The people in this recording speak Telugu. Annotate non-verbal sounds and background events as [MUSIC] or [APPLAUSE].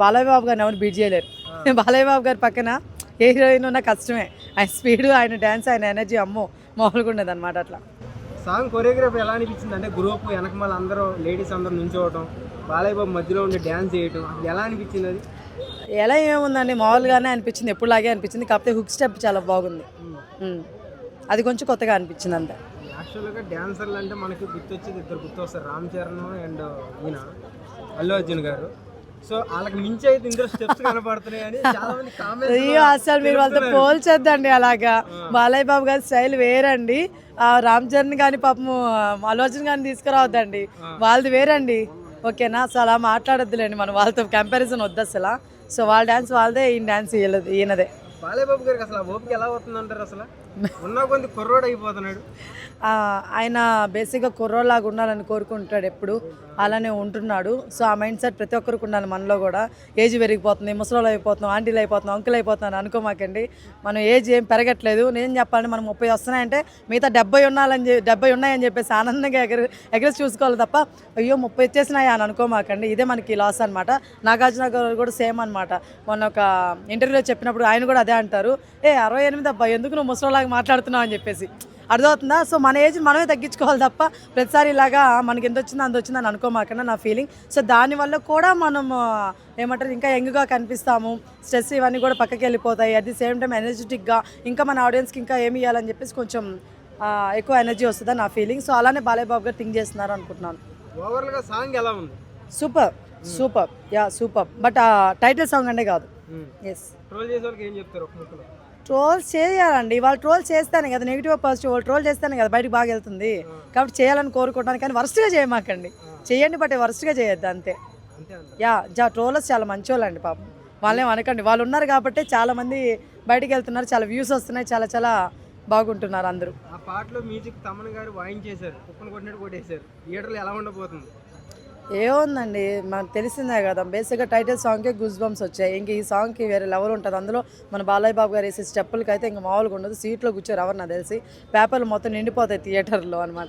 బాలయ్య బాబు గారిని ఎవరు బీట్ చేయలేరు. [LAUGHS] బాలయ్య బాబు గారి పక్కన ఏ హీరోయిన్ ఉన్నా కష్టమే. ఆయన స్పీడ్ ఆయన డ్యాన్స్ ఆయన ఎనర్జీ అమ్మో మామూలుగా ఉండదు అనమాట అట్లా. సాంగ్ కొరియోగ్రఫీ ఎలా అనిపించింది అంటే గ్రూప్ వెనకమాల అందరూ లేడీస్ అందరూ నుంచోవటం బాలయ్య బాబు మధ్యలో ఉండి డ్యాన్స్ చేయటం ఎలా అనిపించింది అది? ఎలా ఏముందండి మామూలుగానే అనిపించింది ఎప్పుడులాగే అనిపించింది కాకపోతే హుక్ స్టెప్ చాలా బాగుంది. ఉమ్. అది కొంచెం కొత్తగా అనిపించింది అంతే. యాక్చువల్గా డ్యాన్సర్లు అంటే మనకి గుర్తొచ్చేది ఇద్దరు గుర్తొస్తారు రామ్ చరణ్ అండ్ ఈయన అల్లు అర్జున్ గారు. సో వాళ్ళకి మించి అయితే ఇందులో స్టెప్స్ కనపడుతున్నాయి అని చాలా మంది అయ్యో అసలు మీరు వాళ్ళతో పోల్చొద్దండి అలాగా. బాలయ్య బాబు గారి స్టైల్ వేరండి. ఆ రామ్ చరణ్ కానీ పాపము అర్జున్ కానీ తీసుకురావద్దండి. వాళ్ళది వేరండి. ఓకేనా? సో అలా మాట్లాడొద్దులేండి మనం వాళ్ళతో కంపారిజన్ వద్దు అసలు. సో వాళ్ళ డ్యాన్స్ వాళ్ళదే ఈయన డ్యాన్స్ ఈయనది బాలయ్య బాబు గారికి అసలు ఓపిక ఎలా అవుతుంది అంటారు అసలు? ఉన్న కొంత కుర్రోడు అయిపోతున్నాడు. ఆయన బేసిక్గా కుర్రోలాగా ఉండాలని కోరుకుంటాడు ఎప్పుడు. అలానే ఉంటున్నాడు. సో ఆ మైండ్ సెట్ ప్రతి ఒక్కరికి ఉండాలి మనలో కూడా. ఏజ్ పెరిగిపోతుంది ముసలోళ్ళు అయిపోతున్నాం ఆంటీలు అయిపోతున్నాం అంకులు అయిపోతున్నాను అనుకోమాకండి. మనం ఏజ్ ఏం పెరగట్లేదు. నేను చెప్పాలంటే మనం ముప్పై వస్తున్నాయంటే మిగతా డెబ్బై ఉన్నాలని చెప్పి డెబ్బై ఉన్నాయని చెప్పేసి ఆనందంగా ఎగర ఎగరేసి చూసుకోవాలి తప్ప అయ్యో ముప్పై వచ్చేసినాయా అని అనుకోమాకండి. ఇదే మనకి లాస్ అనమాట నాగార్జున గారు కూడా సేమ్ అనమాట మొన్న ఒక ఇంటర్వ్యూలో చెప్పినప్పుడు ఆయన కూడా అదే అంటారు. ఏ అరవై ఎనిమిది అబ్బాయి ఎందుకు నువ్వు ముసలోలాగా మాట్లాడుతున్నావు అని చెప్పేసి. అర్థమవుతుందా? సో మన ఏజ్ మనమే తగ్గించుకోవాలి తప్ప ప్రతిసారి ఇలాగా మనకి ఎంత వచ్చిందో అంత వచ్చిందని అనుకోమాకన్నా నా ఫీలింగ్ సో దానివల్ల కూడా మనం ఆ, ఏమంటారు ఇంకా యంగ్గా కనిపిస్తాము. స్ట్రెస్ ఇవన్నీ కూడా పక్కకి వెళ్ళిపోతాయి. అట్ ది సేమ్ టైం ఎనర్జెటిక్గా ఇంకా మన ఆడియన్స్కి ఇంకా ఏమి ఇవ్వాలని చెప్పేసి కొంచెం ఎక్కువ ఎనర్జీ వస్తుందని నా ఫీలింగ్ సో అలానే బాలయ్య బాబు గారు థింక్ చేస్తున్నారు అనుకుంటున్నాను. ఓవరాల్గా సాంగ్ ఎలా ఉంది? Super super ya super but ఆ టైటిల్ సాంగ్ అంటే కాదు. ఎస్ ట్రోల్ చేసే వాళ్ళకి ఏం చెప్తారు ఒక ముక్కలో ట్రోల్ చేయాలండి. వాళ్ళు ట్రోల్ చేస్తానే కదా నెగిటివ్ పాజిటివ్ వాళ్ళు ట్రోల్ చేస్తానే కదా బయటకు బాగా వెళ్తుంది. కాబట్టి చేయాలని కోరుకుంటాను కానీ వరస్ట్గా చేయమాకండి. చేయండి బట్ వరస్ట్గా చేయొద్దు అంతే. యా జా ట్రోలర్స్ చాలా మంచి వాళ్ళండి పాపం. వాళ్ళేం అనకండి. వాళ్ళు ఉన్నారు కాబట్టి చాలా మంది బయటికి వెళ్తున్నారు చాలా వ్యూస్ వస్తున్నాయి చాలా చాలా బాగుంటున్నారు అందరూ. ఆ పాటలో మ్యూజిక్ తమన్ గారు వాయించేశారు కుక్కను కొట్టినట్టు కొట్టేశారు. థియేటర్లో ఎలా ఉండబోతుంది? ఏముందండి? మనకు తెలిసిందే కదా బేసిక్గా టైటిల్ సాంగ్కే గుజ్ బంప్స్ వచ్చాయి. ఇంక ఈ సాంగ్కి వేరే లెవెల్ ఉంటుంది. అందులో మన బాలయ్య బాబు గారు వేసే స్టెప్పులకి అయితే ఇంకా మామూలుగా ఉండదు. సీట్లో కూర్చోరు ఎవరు నాకు తెలిసి. పేపర్లు మొత్తం నిండిపోతాయి థియేటర్లో అనమాట